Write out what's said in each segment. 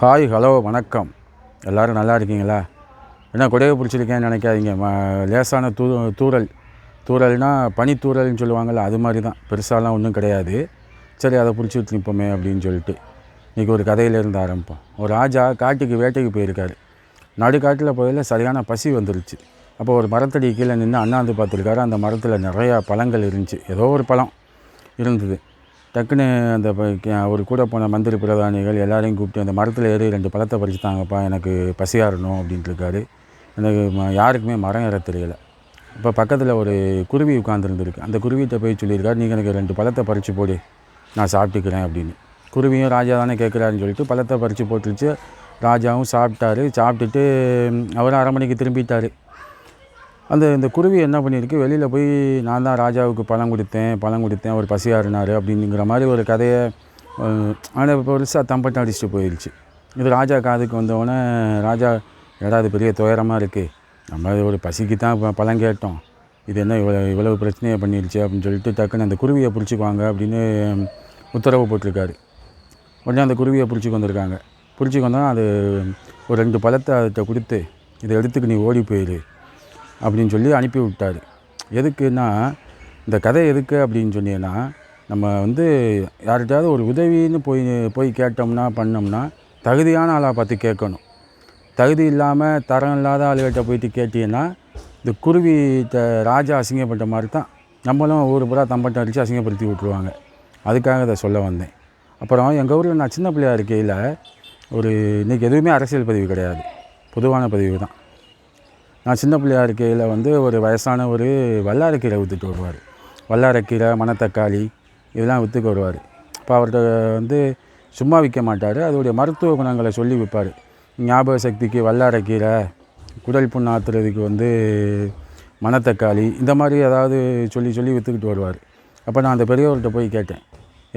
Hi hello வணக்கம். எல்லோரும் நல்லா இருக்கீங்களா? என்ன கொடையை பிடிச்சிருக்கேன்னு நினைக்காதீங்க. ம லேசான தூ தூறல். தூறல்னால் பனித்தூறல்னு சொல்லுவாங்கள்ல அது மாதிரி தான் பெருசாலாம் ஒன்றும் கிடையாது. சரி அதை பிடிச்சிட்டு நிற்போமே அப்படின்னு சொல்லிட்டு. இன்றைக்கி ஒரு கதையிலேருந்து ஆரம்பிப்போம். ஒரு ராஜா காட்டுக்கு வேட்டைக்கு போயிருக்காரு. நடுக்காட்டில் போயில சரியான பசி வந்துருச்சு. அப்போ ஒரு மரத்தடி கீழே நின்று அண்ணாந்து பார்த்துருக்காரு. அந்த மரத்தில் நிறையா பழங்கள் இருந்துச்சு. ஏதோ ஒரு பழம் இருந்தது. டக்குன்னு அந்த அவர் கூட போன மந்திரி பிரதானிகள் எல்லாரையும் கூப்பிட்டு அந்த மரத்தில் ஏறி ரெண்டு பழத்தை பறித்து தாங்கப்பா எனக்கு பசியாறணும் அப்படின்ட்டு இருக்காரு. எனக்கு யாருக்குமே மரம் ஏற தெரியல. இப்போ பக்கத்தில் ஒரு குருவி உட்காந்துருந்துருக்கு அந்த குருவிகிட்ட போய் சொல்லியிருக்காரு நீங்கள் எனக்கு ரெண்டு பழத்தை பறித்து போடு நான் சாப்பிட்டுக்கிறேன் அப்படின்னு. குருவியும் ராஜா தானே கேட்குறாருன்னு சொல்லிட்டு பழத்தை பறித்து போட்டுருச்சு. ராஜாவும் சாப்பிட்டாரு. சாப்பிட்டுட்டு அவரும் அரை மணிக்கு திரும்பிட்டார். அந்த இந்த குருவி என்ன பண்ணியிருக்கு? வெளியில் போய் நான் தான் ராஜாவுக்கு பழம் கொடுத்தேன் பழம் கொடுத்தேன் அவர் பசியாறினார் அப்படிங்கிற மாதிரி ஒரு கதையை ஆனால் பெருசாக தம்பட்டம் அடிச்சுட்டு போயிடுச்சு இது ராஜா காதுக்கு வந்தவொடனே ராஜா ஏடா அது பெரிய துயரமாக இருக்குது நம்ம ஒரு பசிக்கு தான் பழம் கேட்டோம். இது என்ன இவ்வளோ இவ்வளவு பிரச்சனையை பண்ணிடுச்சு அப்படின்னு சொல்லிட்டு டக்குன்னு அந்த குருவியை பிடிச்சிக்குவாங்க அப்படின்னு உத்தரவு போட்டிருக்காரு. உடனே அந்த குருவியை பிடிச்சிக்கு வந்திருக்காங்க. பிடிச்சிக்கு வந்தோன்னா அது ஒரு ரெண்டு பழத்தை அதை கொடுத்து இதை எடுத்துக்கு நீ ஓடி போயிடு அப்படின்னு சொல்லி அனுப்பி விட்டார் எதுக்குன்னா இந்த கதை எதுக்கு அப்படின்னு சொன்னீங்கன்னா நம்ம வந்து யார்கிட்டயாவது ஒரு உதவின்னு போய் போய் கேட்டோம்னா பண்ணோம்னா தகுதியான ஆளாக பார்த்து கேட்கணும். தகுதி இல்லாமல் தரம் இல்லாத ஆளுகிட்ட போயிட்டு கேட்டீங்கன்னா இந்த குருவிட்ட ராஜா அசிங்கப்பட்ட மாதிரி தான் நம்மளும் ஊர் பூரா தம்பட்டம் அடித்து அசிங்கப்படுத்தி விட்ருவாங்க அதுக்காக இதை சொல்ல வந்தேன். அப்புறம் எங்கள் ஊரில் நான் சின்ன பிள்ளையாக இருக்கையில் ஒரு இன்றைக்கி எதுவுமே அரசியல் பதிவு கிடையாது. பொதுவான பதிவு தான். நான் சின்ன பிள்ளையா இருக்கையில் வந்து ஒரு வயசான ஒரு வல்லாரக்கீரை விற்றுட்டு வருவார். வல்லாரக்கீரை மணத்தக்காளி இதெல்லாம் விற்றுக்கு வருவார். அப்போ அவர்கிட்ட வந்து சும்மா விற்க மாட்டார். அதோடைய மருத்துவ குணங்களை சொல்லி விற்பார் ஞாபக சக்திக்கு வல்லாரக்கீரை குடல் புண் ஆத்துறதுக்கு வந்து மணத்தக்காளி இந்த மாதிரி ஏதாவது சொல்லி சொல்லி விற்றுக்கிட்டு வருவார். அப்போ நான் அந்த பெரியவர்கிட்ட போய் கேட்டேன்.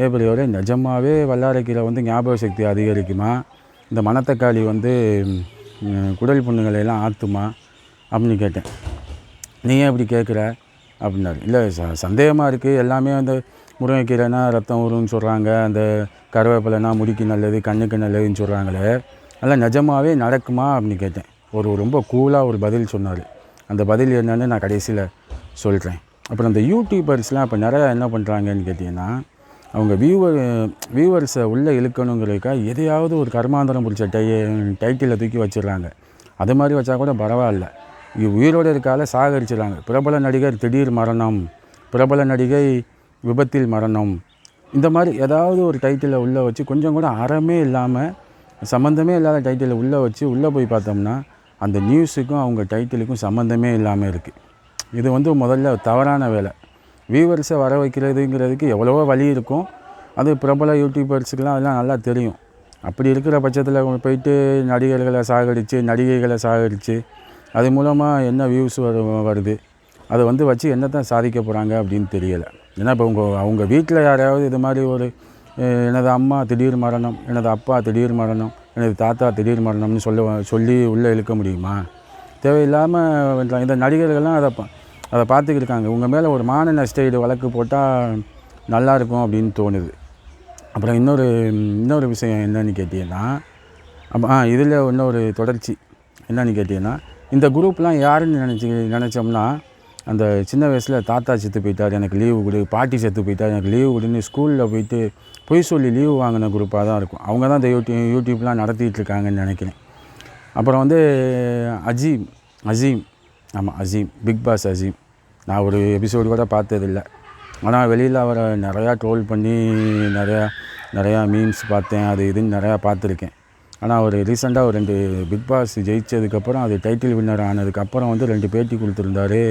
ஏ பெரியவரே நிஜமாவே வல்லாரக்கீரை வந்து ஞாபக சக்தி அதிகரிக்குமா? இந்த மணத்தக்காளி வந்து குடல் புண்ணுகளை எல்லாம் ஆற்றுமா அப்படின்னு கேட்டேன். நீ ஏன் இப்படி கேட்குற? அப்படின்னாரு. இல்லை ச சந்தேகமாக இருக்குது எல்லாமே அந்த முருங்கைக்கீரைனா ரத்தம் ஊறுன்னு சொல்கிறாங்க அந்த கருவேப்பிலைனா முடிக்கு நல்லது கண்ணுக்கு நல்லதுன்னு சொல்கிறாங்களே அதெல்லாம் நிஜமாவே நடக்குமா? அப்படின்னு கேட்டேன். ஒரு ரொம்ப கூலாக ஒரு பதில் சொன்னார். அந்த பதில் என்னன்னு நான் கடைசியில் சொல்கிறேன் அப்புறம் இந்த யூடியூபர்ஸ்லாம் இப்போ நிறையா என்ன பண்ணுறாங்கன்னு கேட்டிங்கன்னா அவங்க வியூவர் வியூவர்ஸை உள்ளே இழுக்கணுங்கிறதுக்காக எதையாவது ஒரு கர்மாந்தரம் பிடிச்ச டை டைட்டிலை தூக்கி வச்சிடுறாங்க. அது மாதிரி வச்சா கூட பரவாயில்ல. உயிரோடு இருக்கால சாகரிச்சிடுறாங்க பிரபல நடிகர் திடீர் மரணம் பிரபல நடிகை விபத்தில் மரணம். இந்த மாதிரி ஏதாவது ஒரு டைட்டிலை உள்ளே வச்சு கொஞ்சம் கூட அறமே இல்லாமல் சம்மந்தமே இல்லாத டைட்டிலை உள்ளே வச்சு உள்ளே போய் பார்த்தோம்னா அந்த நியூஸுக்கும் அவங்க டைட்டிலுக்கும் சம்மந்தமே இல்லாமல் இருக்குது இது வந்து முதல்ல தவறான வேலை. வியூவர்ஸை வர வைக்கிறதுங்கிறதுக்கு எவ்வளவோ வழி இருக்கும். அது பிரபல யூடியூபர்ஸுக்கெலாம் அதெல்லாம் நல்லா தெரியும். அப்படி இருக்கிற பட்சத்தில் போயிட்டு நடிகர்களை சாகடித்து நடிகைகளை சாகடித்து அது மூலமாக என்ன வியூஸ் வரு வருது? அதை வந்து வச்சு என்ன தான் சாதிக்க போகிறாங்க அப்படின்னு தெரியலை. ஏன்னா இப்போ உங்கள் அவங்க வீட்டில் யாரையாவது இது மாதிரி ஒரு எனது அம்மா திடீர் மரணம் எனது அப்பா திடீர் மரணம் எனது தாத்தா திடீர் மரணம்னு சொல்ல சொல்லி உள்ளே இழுக்க முடியுமா? தேவையில்லாமல் இந்த நடிகர்கள்லாம் அதை பா- அதை பார்த்துக்கிருக்காங்க உங்கள் மேலே ஒரு மான நஷ்டஈடு வழக்கு போட்டால் நல்லாயிருக்கும் அப்படின்னு தோணுது. அப்புறம் இன்னொரு இன்னொரு விஷயம் என்னன்னு கேட்டீங்கன்னா அப்போ ஆ இதில் இன்னொரு தொடர்ச்சி. என்னன்னு கேட்டீங்கன்னா இந்த குரூப்லாம் யாருன்னு நினச்சி நினச்சோம்னா அந்த சின்ன வயசில் தாத்தா செத்து போயிட்டார் எனக்கு லீவு கொடு பாட்டி செத்து போயிட்டார் எனக்கு லீவு கொடுன்னு ஸ்கூலில் போயிட்டு பொய் சொல்லி லீவு வாங்கின குரூப்பாக தான் இருக்கும். அவங்க தான் இந்த யூடியூப் யூடியூப்லாம் நடத்திட்டு இருக்காங்கன்னு நினைக்கிறேன். அப்புறம் வந்து அஜீம் அசீம் ஆமாம் அசீம் பிக் பாஸ் அசீம் நான் ஒரு எபிசோடு கூட பார்த்ததில்ல. ஆனால் வெளியில் அவரை நிறையா ட்ரோல் பண்ணி நிறையா நிறையா மீம்ஸ் பார்த்தேன் அது இதுன்னு நிறையா பார்த்துருக்கேன். ஆனால் அவர் ரீசெண்டாக ஒரு ரெண்டு பிக் பாஸ் ஜெயிச்சதுக்கப்புறம் அது டைட்டில் வின்னர் ஆனதுக்கப்புறம் வந்து ரெண்டு பேட்டி கொடுத்துருந்தாரு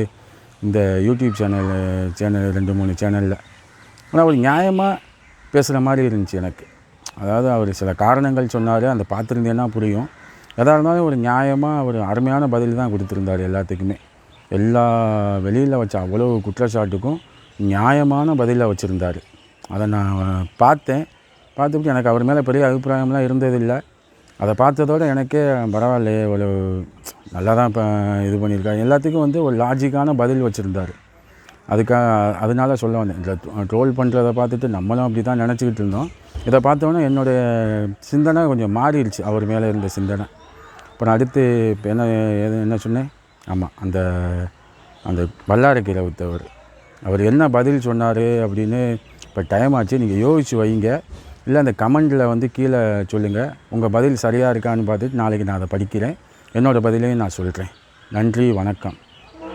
இந்த யூடியூப் சேனல் சேனல் ரெண்டு மூணு சேனலில் ஆனால் அவர் நியாயமாக பேசுகிற மாதிரி இருந்துச்சு எனக்கு. அதாவது அவர் சில காரணங்கள் சொன்னார் அந்த பார்த்துருந்தேன்னா புரியும். எதாக இருந்தாலும் ஒரு நியாயமாக ஒரு அருமையான பதில் தான் கொடுத்துருந்தார் எல்லாத்துக்குமே. எல்லா வெளியில் வச்ச அவ்வளோ குற்றச்சாட்டுக்கும் நியாயமான பதிலாக வச்சுருந்தார். அதை நான் பார்த்தேன். பார்த்துட்டு எனக்கு அவர் மேலே பெரிய அபிப்பிராயம்லாம் இருந்ததில்லை. அதை பார்த்ததோட எனக்கே பரவாயில்லையே ஒரு நல்லா தான் இப்போ இது பண்ணியிருக்காரு எல்லாத்துக்கும் வந்து ஒரு லாஜிக்கான பதில் வச்சுருந்தார். அதுக்காக அதனால சொல்ல வந்தேன். இந்த ட்ரோல் பண்ணுறத பார்த்துட்டு நம்மளும் அப்படி தான் நினச்சிக்கிட்டு இருந்தோம். இதை பார்த்தோன்னே என்னுடைய சிந்தனை கொஞ்சம் மாறிடுச்சு. அவர் மேலே இருந்த சிந்தனை. அப்புறம் அடுத்து இப்போ என்ன எது- என்ன சொன்னேன்? ஆமாம் அந்த அந்த வல்லாரக்கீரை வித்தவர் அவர் என்ன பதில் சொன்னார் அப்படின்னு இப்போ டைம் ஆச்சு. நீங்கள் யோசிச்சு வைங்க. இல்லை அந்த கமெண்டில் வந்து கீழே சொல்லுங்கள் உங்கள் பதில் சரியாக இருக்கான்னு பார்த்துட்டு நாளைக்கு நான் அதை படிக்கிறேன். என்னோடய பதிலையும் நான் சொல்கிறேன் நன்றி வணக்கம்.